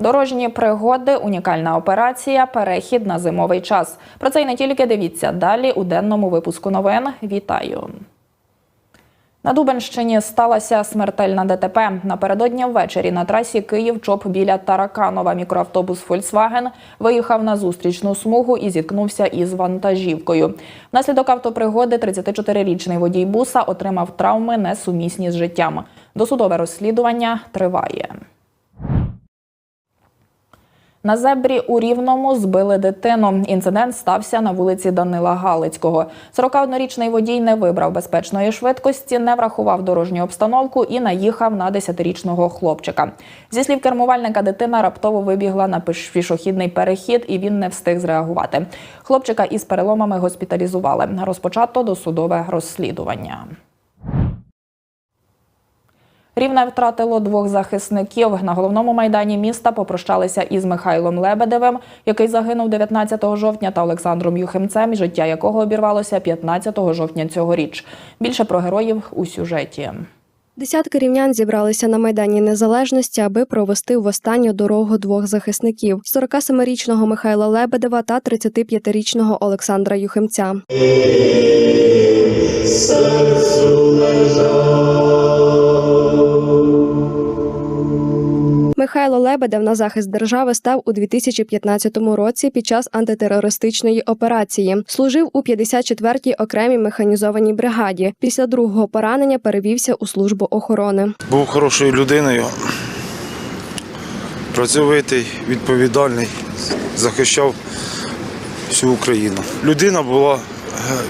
Дорожні пригоди, унікальна операція, перехід на зимовий час. Про це й не тільки дивіться далі у денному випуску новин. Вітаю. На Дубенщині сталася смертельна ДТП. Напередодні ввечері на трасі Київ-Чоп біля Тараканова мікроавтобус Фольксваген виїхав на зустрічну смугу і зіткнувся із вантажівкою. Внаслідок автопригоди 34-річний водій буса отримав травми несумісні з життям. Досудове розслідування триває. На зебрі у Рівному збили дитину. Інцидент стався на вулиці Данила Галицького. 41-річний водій не вибрав безпечної швидкості, не врахував дорожню обстановку і наїхав на 10-річного хлопчика. Зі слів кермувальника, дитина раптово вибігла на піш- пішохідний перехід, і він не встиг зреагувати. Хлопчика із переломами госпіталізували. Розпочато досудове розслідування. Рівне втратило двох захисників. На головному майдані міста попрощалися із Михайлом Лебедевим, який загинув 19 жовтня, та Олександром Юхимцем, життя якого обірвалося 15 жовтня цьогоріч. Більше про героїв у сюжеті. Десятки рівнян зібралися на майдані незалежності, аби провести в останню дорогу двох захисників: 47-річного Михайла Лебедева та 35-річного Олександра Юхимця. Михайло Лебедев на захист держави став у 2015 році під час антитерористичної операції. Служив у 54-й окремій механізованій бригаді. Після другого поранення перевівся у службу охорони. Був хорошою людиною, працьовитий, відповідальний, захищав всю Україну. Людина була е,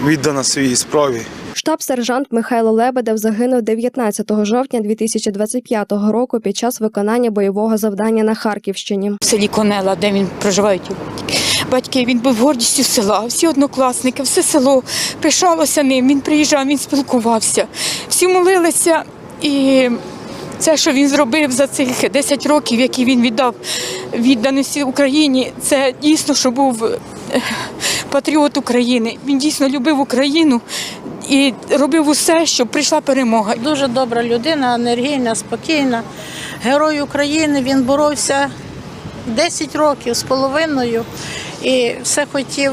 віддана своїй справі. Штаб-сержант Михайло Лебедев загинув 19 жовтня 2025 року під час виконання бойового завдання на Харківщині. в селі Конела, де він проживають батьки. Він був гордістю села, всі однокласники, все село пишалося ним. Він приїжджав, він спілкувався. Всі молилися і. Це, що він зробив за цих 10 років, які він віддав відданості Україні, це дійсно, що був е, патріот України. Він дійсно любив Україну і робив усе, щоб прийшла перемога. Дуже добра людина, енергійна, спокійна. Герой України. Він боровся 10 років з половиною і все хотів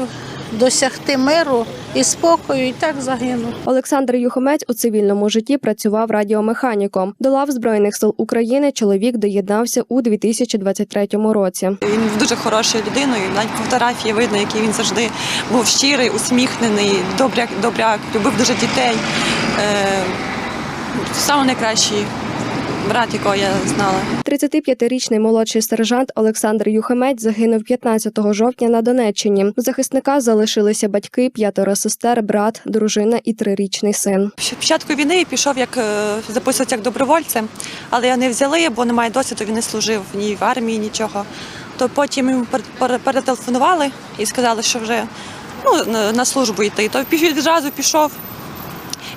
досягти миру і спокою, і так загинув. Олександр Юхомець у цивільному житті працював радіомеханіком. До лав Збройних сил України чоловік доєднався у 2023 році. Він був дуже хорошою людиною. Навіть по фотографії видно, який він завжди був щирий, усміхнений, добряк, добряк, любив дуже дітей. Е, саме найкращий брат, якого я знала. 35-річний молодший сержант Олександр Юхомець загинув 15 жовтня на Донеччині. У захисника залишилися батьки, п'ятеро сестер, брат, дружина і трирічний син. Спочатку війни пішов як е, записуватися як добровольцем, але його не взяли, бо немає досвіду, він не служив ні в армії, нічого. То потім йому пер- пер- перетелефонували і сказали, що вже ну, на- службу йти. То відразу пішов.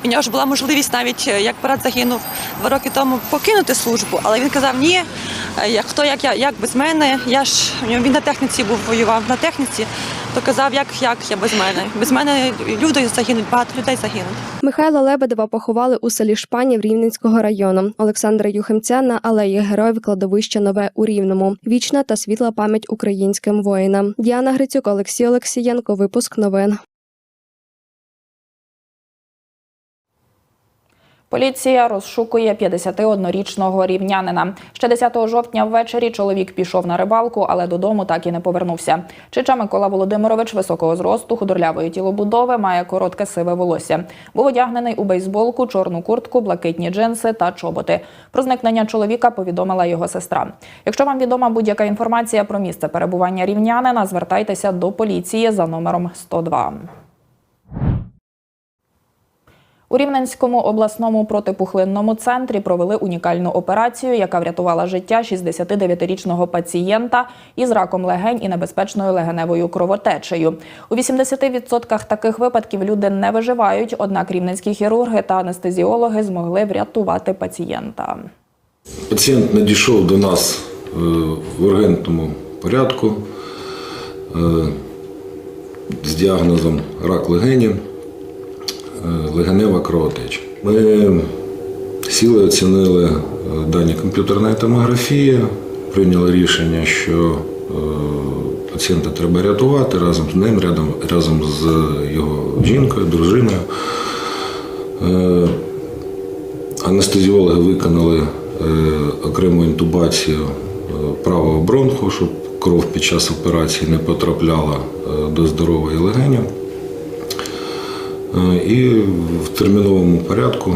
У нього ж була можливість навіть, е, як брат загинув два роки тому, покинути службу, але він казав, ні, е, як хто, як я, як без мене. Я ж він на техніці був воював на техніці, то казав, як, як я без мене. Без мене люди загинуть, багато людей загинуть. Михайла Лебедева поховали у селі Шпанів Рівненського району. Олександра Юхимця на алеї Героїв кладовище нове у Рівному. Вічна та світла пам'ять українським воїнам. Діана Грицюк, Олексій Олексієнко. Випуск новин. Поліція розшукує 51-річного рівнянина. Ще 10 жовтня ввечері чоловік пішов на рибалку, але додому так і не повернувся. Чича Микола Володимирович високого зросту, худорлявої тілобудови, має коротке сиве волосся. Був одягнений у бейсболку, чорну куртку, блакитні джинси та чоботи. Про зникнення чоловіка повідомила його сестра. Якщо вам відома будь-яка інформація про місце перебування рівнянина, звертайтеся до поліції за номером 102. У Рівненському обласному протипухлинному центрі провели унікальну операцію, яка врятувала життя 69-річного пацієнта із раком легень і небезпечною легеневою кровотечею. У 80% таких випадків люди не виживають, однак рівненські хірурги та анестезіологи змогли врятувати пацієнта. Пацієнт надійшов до нас е, в ургентному порядку е, з діагнозом рак легенів, легенева кровотеча. Ми сіли, оцінили е, дані комп'ютерної томографії, прийняли рішення, що е, пацієнта треба рятувати разом з ним, рядом, разом з його жінкою, дружиною. Е, Анестезіологи виконали е, окрему інтубацію е, правого бронху, щоб кров під час операції не потрапляла е, до здорової легені. Е, І в терміновому порядку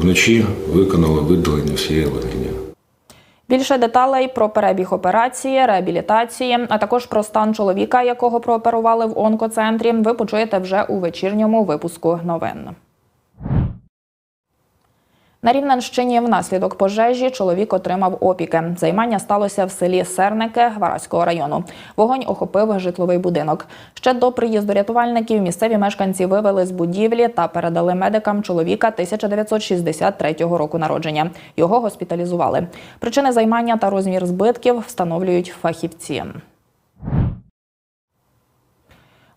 вночі виконали видалення всієї легені. Більше деталей про перебіг операції, реабілітації, а також про стан чоловіка, якого прооперували в онкоцентрі, ви почуєте вже у вечірньому випуску новин. На Рівненщині внаслідок пожежі чоловік отримав опіки. Займання сталося в селі Серники Вараського району. Вогонь охопив житловий будинок. Ще до приїзду рятувальників місцеві мешканці вивели з будівлі та передали медикам чоловіка 1963 року народження. Його госпіталізували. Причини займання та розмір збитків встановлюють фахівці.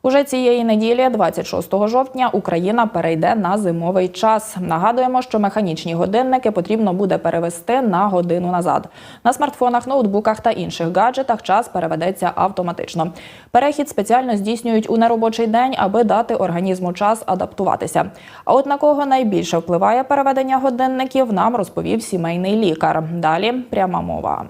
Уже цієї неділі, 26 жовтня, Україна перейде на зимовий час. Нагадуємо, що механічні годинники потрібно буде перевести на годину назад. На смартфонах, ноутбуках та інших гаджетах час переведеться автоматично. Перехід спеціально здійснюють у неробочий день, аби дати організму час адаптуватися. А от на кого найбільше впливає переведення годинників, нам розповів сімейний лікар. Далі пряма мова.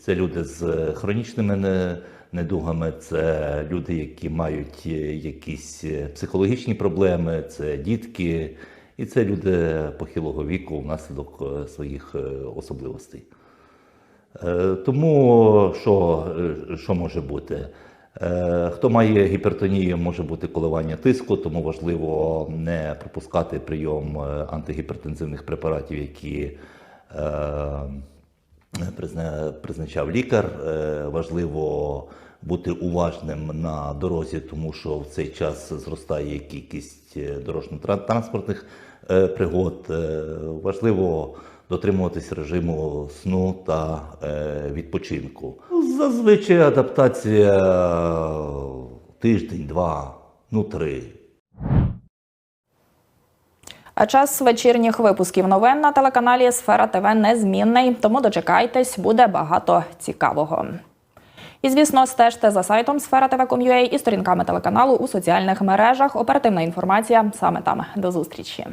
Це люди з хронічними не- недугами, це люди, які мають е, якісь е, психологічні проблеми, це дітки, і це люди похилого віку внаслідок е, своїх особливостей. Тому що, що може бути? Хто має гіпертонію, може бути коливання тиску, тому важливо не пропускати прийом антигіпертензивних препаратів, які призначав лікар. Е, Важливо бути уважним на дорозі, тому що в цей час зростає кількість е, дорожньо-транспортних е, пригод. Важливо дотримуватись режиму сну та відпочинку. Зазвичай адаптація тиждень, два, ну три. А час вечірніх випусків новин на телеканалі Сфера ТВ незмінний, тому дочекайтесь, буде багато цікавого. І звісно, стежте за сайтом Сфера ТВ.com.ua і сторінками телеканалу у соціальних мережах. Оперативна інформація саме там. До зустрічі.